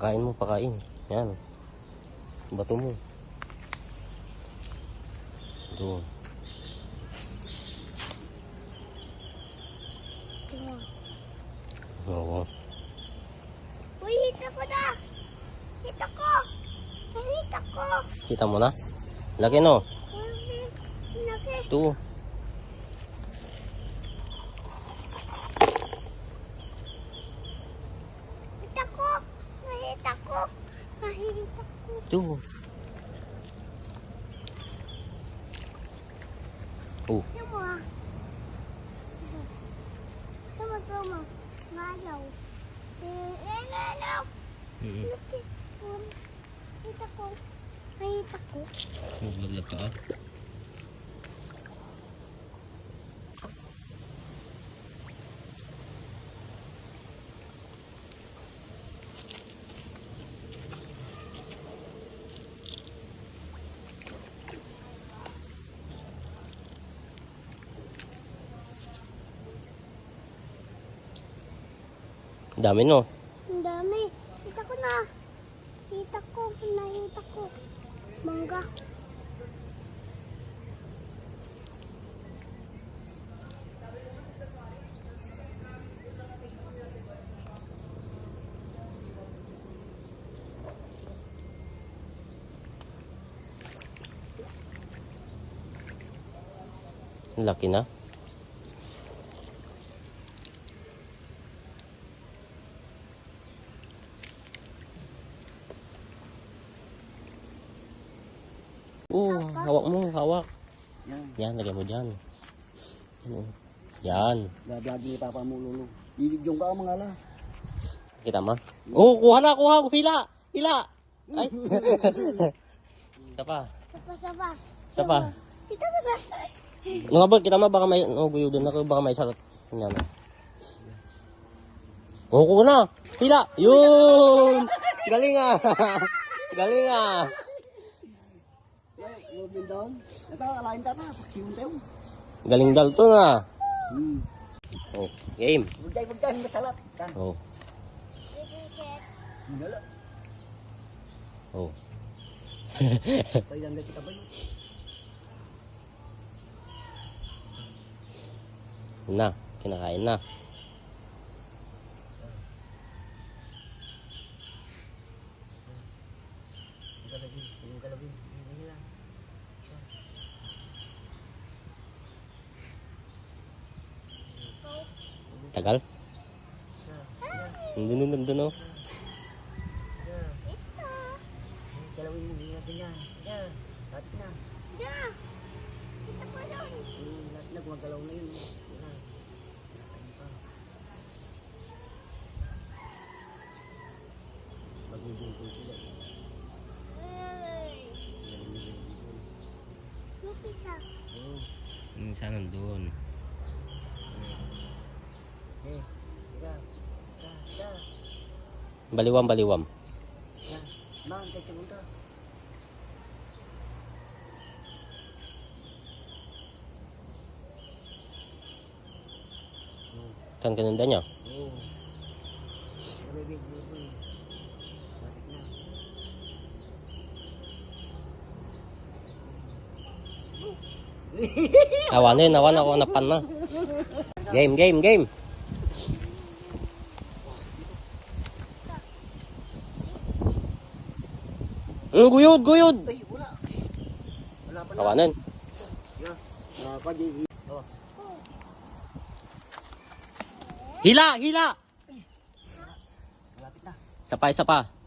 Pakain mo, pakain. Yan. Bato mo. Doon. Oo. Uy, hita ko na! Hita ko! Hita ko! Kita mo na? Laki no? Uy, laki. Ito. Hita ko! Mahita ko! Mahita ko! Ito. Oh. Ito mo ah. Tama, tama. Malaw. Eh, eh, malaw. Mm. Um, Hita ko. Mahita ko. Maglalag ka ah. Dami no? Ang dami. Hita ko na. Hita ko. Nahita ko. Mangga. Laki na. Oo, hawak mo, hawak. Yan. Yan, lagay mo dyan. Yan. oh. Yan. Bablog ni Papa mo lolo. Yung ka mga ala. Kita mo? Oh, kuha na, kuha. Hila. Hila. Ay. Isa pa. Sapa, sapa. Isa pa. Hita ko na. Nung abot, kita mo, baka may, oh, guyo doon ako, baka may sarot. Yan. Oh, kuha na. Hila. Yun. Galing ah. Galing ah. Yo, bin doon. Ito, alain ka pa. Paksiyon tayo. Galing dal to na. Hmm. Oh, game. Bugay, bugay. Masalat. Kan. Oh. Hinala. oh. Kaya lang kita ba? Yun na, kinakain na. Tagal? Nandun, oh. Ito. Galawin mo yung natin yan. Yan. Lahat na. Ya. Hita ko yun. Hmm, Lahat na. Gumagalaw na yun. Pa. Magugungkol sila. Lupisa. Oo. Yung isa nandun. Eh, tira. Baliwam, baliwam. Yan. Man, kaya pumunta. Saan ka nanda niya? Oo. Awan yun, awan ako, napan na. Game, game, game. Mm, guyod, guyod. Ay, wala. Na. Kawanan. Pa, di. Oh. Hila, hila. Malapit na. Pa, isa pa.